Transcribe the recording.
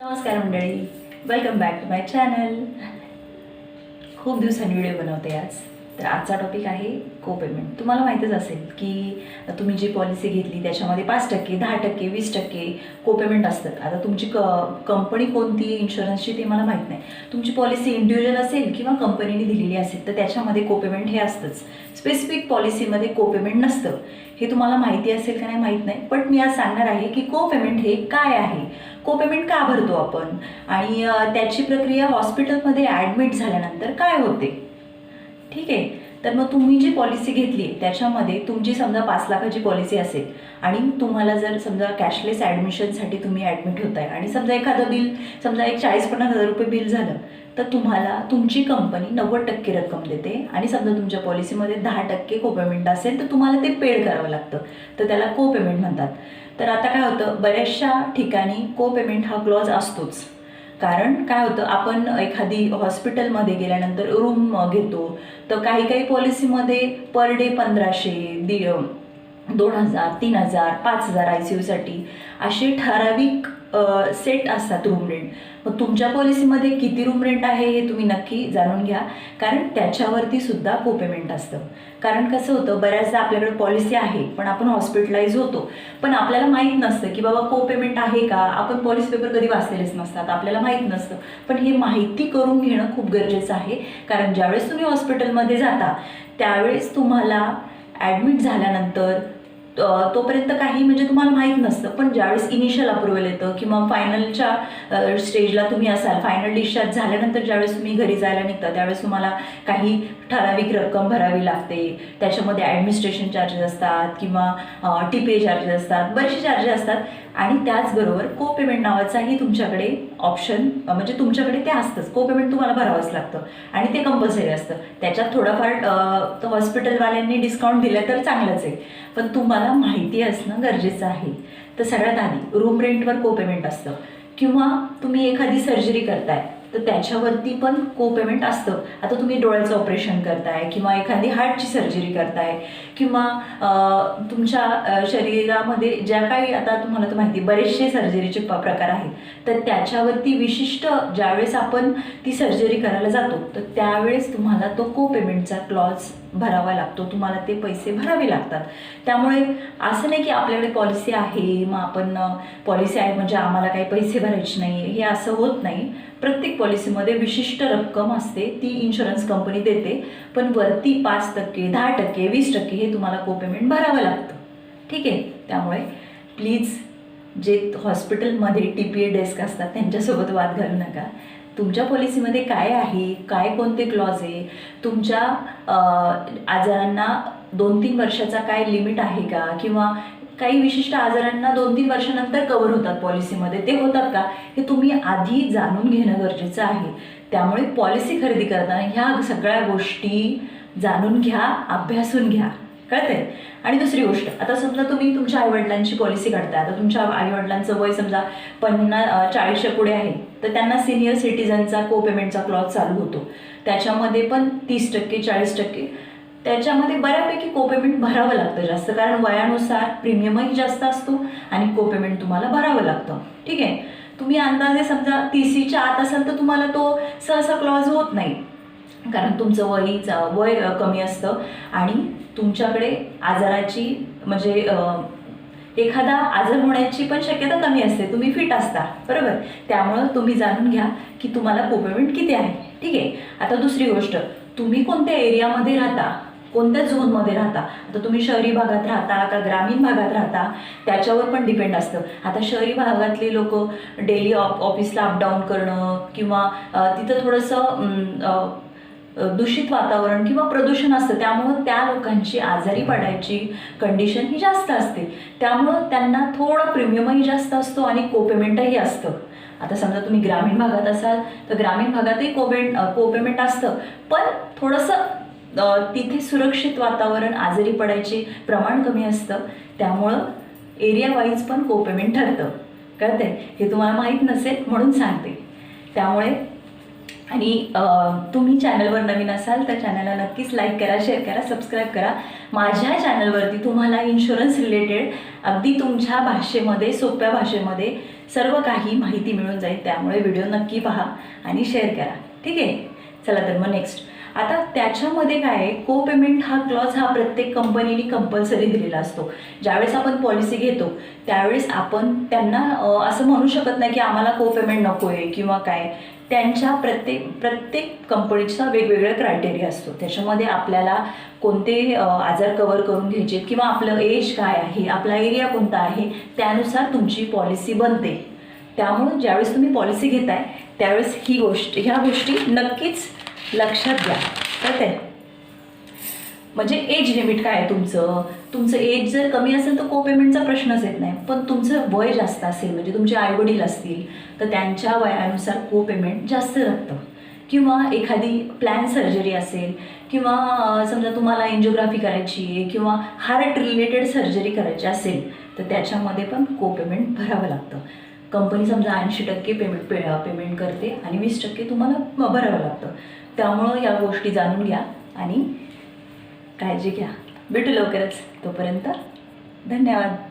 नमस्कार मंडळी. Welcome back to my channel खूप दिवसांनी व्हिडिओ बनवते आज. तर आजचा टॉपिक आहे को पेमेंट तुम्हाला माहीतच असेल की तुम्ही जी पॉलिसी घेतली त्याच्यामध्ये पाच टक्के दहा टक्के वीस टक्के को पेमेंट असतात. आता तुमची क कंपनी कोणती इन्शुरन्सची ते मला माहीत नाही. तुमची पॉलिसी इंडिव्हिज्युअल असेल किंवा कंपनीने दिलेली असेल तर त्याच्यामध्ये को पेमेंट हे असतंच. स्पेसिफिक पॉलिसीमध्ये को पेमेंट नसतं. हे तुम्हाला माहिती असेल का नाही माहीत नाही. पण मी आज सांगणार आहे की को पेमेंट हे काय आहे. को पेमेंट का भरतो आपण? आणि त्याची प्रक्रिया हॉस्पिटलमध्ये ॲडमिट झाल्यानंतर काय होते? ठीक आहे? तर मग तुम्ही जी पॉलिसी घेतली त्याच्यामध्ये तुमची समजा पाच लाखाची पॉलिसी असेल आणि तुम्हाला जर समजा कॅशलेस ॲडमिशनसाठी तुम्ही ॲडमिट होत आहे आणि समजा एखादं बिल समजा एक चाळीस पन्नास हजार रुपये बिल झालं तर तुम्हाला तुमची कंपनी नव्वद टक्के रक्कम देते आणि समजा तुमच्या पॉलिसीमध्ये दहा टक्के को पेमेंट असेल तर तुम्हाला ते पेड करावं लागतं. तर त्याला को पेमेंट म्हणतात. तर आता काय होतं? बऱ्याचशा ठिकाणी को पेमेंट हा क्लॉज असतोच. कारण काय होतं? आपण एखादी हॉस्पिटलमध्ये गेल्यानंतर रूम घेतो. तर काही काही पॉलिसीमध्ये पर डे पंधराशे दि दोन हजार तीन हजार पाच हजार आय सी यूसाठी असे ठराविक सेट असतात रूम रेंट मग तुमच्या पॉलिसीमध्ये किती रूम रेंट आहे हे तुम्ही नक्की जाणून घ्या. कारण त्याच्यावरती सुद्धा को पेमेंट असतं. कारण कसं होतं बऱ्याचदा आपल्याकडे पॉलिसी आहे पण आपण हॉस्पिटलाइज होतो. पण आपल्याला माहीत नसतं की बाबा को पेमेंट आहे का? आपण पॉलिसी पेपर कधी वाचलेलेच नसतात आपल्याला माहीत नसतं. पण हे माहिती करून घेणं खूप गरजेचं आहे. कारण ज्यावेळेस तुम्ही हॉस्पिटलमध्ये जाता त्यावेळेस तुम्हाला ॲडमिट झाल्यानंतर तोपर्यंत काही म्हणजे तुम्हाला माहीत नसतं. पण ज्यावेळेस इनिशियल अप्रुव्हल येतं किंवा फायनलच्या स्टेजला तुम्ही असाल फायनल डिस्चार्ज झाल्यानंतर ज्यावेळेस तुम्ही घरी जायला निघता त्यावेळेस तुम्हाला काही ठराविक रक्कम भरावी लागते. त्याच्यामध्ये ॲडमिनिस्ट्रेशन चार्जेस असतात किंवा टी पी ए चार्जेस असतात. बरेचसे चार्जेस असतात. आणि त्याचबरोबर को पेमेंट नावाचाही तुमच्याकडे ऑप्शन म्हणजे तुमच्याकडे ते असतंच. को पेमेंट तुम्हाला भरावंच लागतं. आणि ते कंपल्सरी असतं. त्याच्यात थोडाफार हॉस्पिटलवाल्यांनी डिस्काउंट दिलं तर चांगलंच आहे. पण तुम्हाला माहिती असणं गरजेचं आहे. तर सगळ्यात आधी रूम रेंटवर को पेमेंट असतं. किंवा तुम्ही एखादी सर्जरी करताय. तर त्याच्यावरती पण को पेमेंट असतं. आता तुम्ही डोळ्याचं ऑपरेशन करताय किंवा एखादी हार्टची सर्जरी करताय किंवा तुमच्या शरीरामध्ये ज्या काही आता तुम्हाला तर माहिती बरेचसे सर्जरीचे प प्रकार आहेत. तर त्याच्यावरती विशिष्ट ज्यावेळेस आपण ती सर्जरी करायला जातो तर त्यावेळेस तुम्हाला तो को पेमेंटचा क्लॉज भरावा लागतो. तुम्हाला ते पैसे भरावे लागतात. त्यामुळे असं नाही की आपल्याकडे पॉलिसी आहे मग आपण पॉलिसी आहे म्हणजे आम्हाला काही पैसे भरायचे नाही हे असं होत नाही. प्रत्येक पॉलिसीमध्ये विशिष्ट रक्कम असते. ती इन्शुरन्स कंपनी देते. पण वरती पाच टक्के दहा टक्के वीस टक्के हे तुम्हाला को पेमेंट भरावं लागतं. ठीक आहे? त्यामुळे प्लीज जे हॉस्पिटलमध्ये टी पी ए डेस्क असतात त्यांच्यासोबत वाद घालू नका. तुमच्या पॉलिसीमध्ये काय आहे? काय कोणते क्लॉज आहे? तुमच्या आजारांना दोन तीन वर्षाचा काय लिमिट आहे का? किंवा काही विशिष्ट आजारांना दोन तीन वर्षानंतर कव्हर होतात पॉलिसीमध्ये ते होतात का? हे तुम्ही आधी जाणून घेणं गरजेचं आहे. त्यामुळे पॉलिसी खरेदी करताना ह्या सगळ्या गोष्टी जाणून घ्या अभ्यासून घ्या. कळते आणि दुसरी गोष्ट आता समजा तुम्ही तुमच्या आईवडिलांची पॉलिसी काढताय आता तुमच्या आईवडिलांचं वय समजा पन्नास चाळीसच्या पुढे आहे तर त्यांना सिनियर सिटीजनचा को पेमेंटचा क्लॉज चालू होतो. त्याच्यामध्ये पण तीस टक्के चाळीस टक्के. त्याच्यामध्ये बऱ्यापैकी को पेमेंट भरावं लागतं जास्त कारण वयानुसार प्रीमियमही जास्त असतो आणि को पेमेंट तुम्हाला भरावं लागतं. ठीक आहे? तुम्ही अंदाजे समजा तीसीच्या आत असाल तर तुम्हाला तो सहसा क्लॉज होत नाही. कारण तुमचं वयीचा वय कमी असतं. आणि तुमच्याकडे आजाराची म्हणजे एखादा आजार होण्याची पण शक्यता कमी असते. तुम्ही फिट असता. बरोबर? त्यामुळं तुम्ही जाणून घ्या की तुम्हाला कोपेमेंट किती आहे. ठीक आहे? आता दुसरी गोष्ट. तुम्ही कोणत्या एरियामध्ये राहता? कोणत्या झोनमध्ये राहता? आता तुम्ही शहरी भागात राहता का ग्रामीण भागात राहता? त्याच्यावर पण डिपेंड असतं. आता शहरी भागातले लोक डेली ऑफ ऑफिसला अपडाऊन करणं किंवा तिथं थोडंसं दूषित वातावरण किंवा प्रदूषण असतं त्यामुळं त्या लोकांची आजारी पडायची कंडिशन ही जास्त असते. त्यामुळं त्यांना थोडं प्रीमियमही जास्त असतो आणि कोपेमेंटही असतं. आता समजा तुम्ही ग्रामीण भागात असाल तर ग्रामीण भागातही कोपेंट कोपेमेंट असतं. पण थोडंसं तिथे सुरक्षित वातावरण आजारी पडायचे प्रमाण कमी असतं. त्यामुळं एरिया वाईज पण कोपेमेंट ठरतं. कळतंय? हे तुम्हाला माहीत नसेल म्हणून सांगते. त्यामुळे आणि तुम्ही चॅनलवर नवीन असाल तर चॅनलला नक्कीच लाईक करा शेअर करा सबस्क्राईब करा. माझ्या चॅनलवरती तुम्हाला इन्शुरन्स रिलेटेड अगदी तुमच्या भाषेमध्ये सोप्या भाषेमध्ये सर्व काही माहिती मिळून जाईल. त्यामुळे व्हिडिओ नक्की पहा आणि शेअर करा. ठीक आहे? चला तर मग नेक्स्ट आता त्याच्यामध्ये काय आहे? को पेमेंट हा क्लॉज हा प्रत्येक कंपनीने कंपल्सरी दिलेला असतो. ज्यावेळेस आपण पॉलिसी घेतो त्यावेळेस आपण त्यांना असं म्हणू शकत नाही की आम्हाला को पेमेंट नको आहे किंवा काय. त्यांच्या प्रत्येक प्रत्येक कंपनीचा वेगवेगळा क्रायटेरिया असतो त्याच्यामध्ये आपल्याला कोणते आजार कवर करून घ्यायचे किंवा आपलं एज काय आहे आपला एरिया कोणता आहे त्यानुसार तुमची पॉलिसी बनते. त्यामुळं ज्यावेळेस तुम्ही पॉलिसी घेताय त्यावेळेस ही गोष्ट ह्या गोष्टी नक्कीच लक्षात घ्या. कळते म्हणजे एज लिमिट काय आहे तुमचं? तुमचं एज जर कमी असेल तर को पेमेंटचा प्रश्नच येत नाही. पण तुमचं वय जास्त असेल म्हणजे तुमचे आईवडील असतील तर त्यांच्या वयानुसार को पेमेंट जास्त लागतं. किंवा एखादी प्लॅन सर्जरी असेल किंवा समजा तुम्हाला एन्जिओग्राफी करायची आहे किंवा हार्ट रिलेटेड सर्जरी करायची असेल तर त्याच्यामध्ये पण को पेमेंट भरावं लागतं. कंपनी समजा ऐंशी टक्के पेमेंट पे पेमेंट करते आणि वीस टक्के तुम्हाला भरावं लागतं. त्यामुळं या गोष्टी जाणून घ्या आणि काळजी घ्या. भेटू लवकरच. तोपर्यंत धन्यवाद.